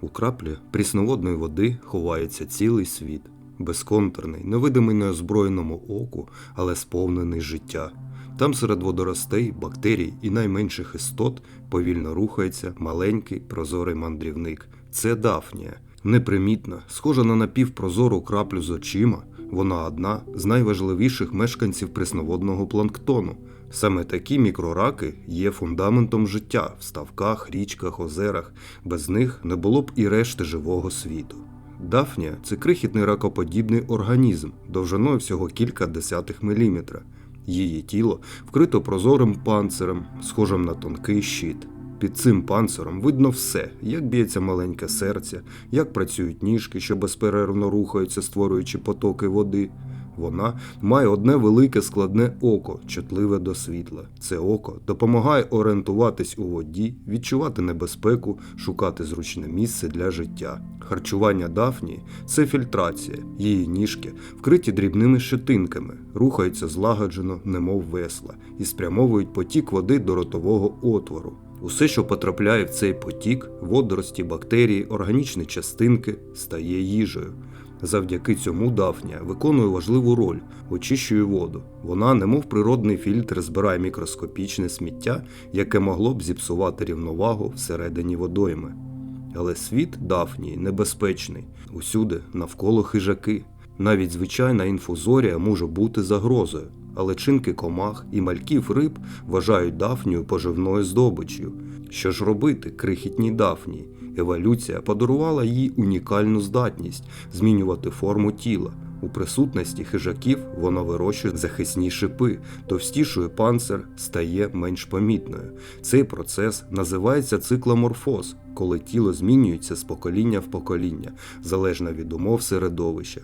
У краплі прісноводної води ховається цілий світ, безконтурний, невидимий неозброєному оку, але сповнений життя. Там серед водоростей, бактерій і найменших істот повільно рухається маленький прозорий мандрівник. Це Дафнія. Непримітна, схожа на напівпрозору краплю з очима, вона одна з найважливіших мешканців пресноводного планктону. Саме такі мікрораки є фундаментом життя в ставках, річках, озерах. Без них не було б і решти живого світу. Дафнія це крихітний ракоподібний організм довжиною всього кілька десятих міліметра. Її тіло вкрито прозорим панцирем, схожим на тонкий щит. Під цим панциром видно все, як б'ється маленьке серце, як працюють ніжки, що безперервно рухаються, створюючи потоки води. Вона має одне велике складне око, чутливе до світла. Це око допомагає орієнтуватись у воді, відчувати небезпеку, шукати зручне місце для життя. Харчування дафнії це фільтрація. Її ніжки вкриті дрібними щетинками, рухаються злагоджено, немов весла, і спрямовують потік води до ротового отвору. Усе, що потрапляє в цей потік, водорості, бактерії, органічні частинки, стає їжею. Завдяки цьому Дафнія виконує важливу роль, очищує воду. Вона, немов природний фільтр, збирає мікроскопічне сміття, яке могло б зіпсувати рівновагу всередині водойми. Але світ Дафнії небезпечний, усюди навколо хижаки. Навіть звичайна інфузорія може бути загрозою, але чинки комах і мальків риб вважають Дафнію поживною здобиччю. Що ж робити крихітній Дафнії? Еволюція подарувала їй унікальну здатність змінювати форму тіла. У присутності хижаків вона вирощує захисні шипи, товстішує панцир стає менш помітною. Цей процес називається цикломорфоз, коли тіло змінюється з покоління в покоління, залежно від умов середовища.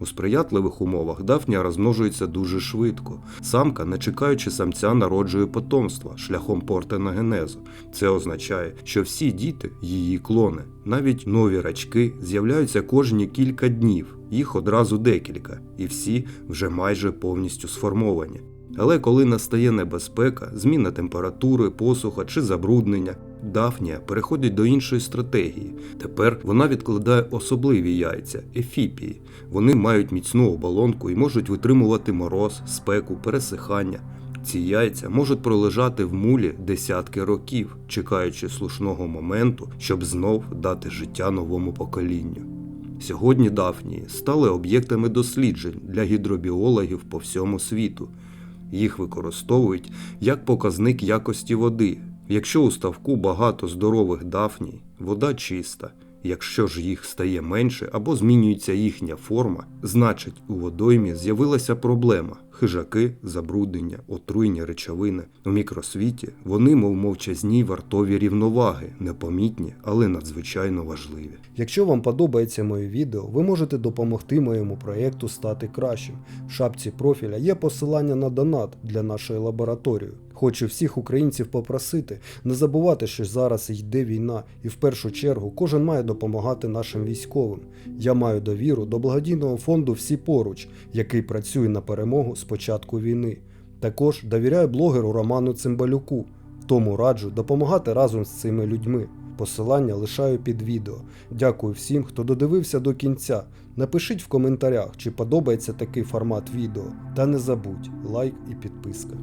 У сприятливих умовах дафнія розмножується дуже швидко. Самка, не чекаючи самця, народжує потомство шляхом портеногенезу. Це означає, що всі діти її клони. Навіть нові рачки з'являються кожні кілька днів, їх одразу декілька, і всі вже майже повністю сформовані. Але коли настає небезпека, зміна температури, посуха чи забруднення, Дафнія переходить до іншої стратегії. Тепер вона відкладає особливі яйця ефіпії. Вони мають міцну оболонку і можуть витримувати мороз, спеку, пересихання. Ці яйця можуть пролежати в мулі десятки років, чекаючи слушного моменту, щоб знов дати життя новому поколінню. Сьогодні Дафнії стали об'єктами досліджень для гідробіологів по всьому світу. Їх використовують як показник якості води. Якщо у ставку багато здорових дафній, вода чиста. Якщо ж їх стає менше або змінюється їхня форма, значить у водоймі з'явилася проблема хижаки, забруднення, отруйні речовини. У мікросвіті вони, мов мовчазні вартові рівноваги, непомітні, але надзвичайно важливі. Якщо вам подобається моє відео, ви можете допомогти моєму проєкту стати кращим. В шапці профіля є посилання на донат для нашої лабораторії. Хочу всіх українців попросити не забувати, що зараз йде війна, і в першу чергу кожен має допомагати нашим військовим. Я маю довіру до благодійного фонду Всі поруч, який працює на перемогу з початку війни. Також довіряю блогеру Роману Цимбалюку, тому раджу допомагати разом з цими людьми. Посилання лишаю під відео. Дякую всім, хто додивився до кінця. Напишіть в коментарях, чи подобається такий формат відео. Та не забудь лайк і підписка.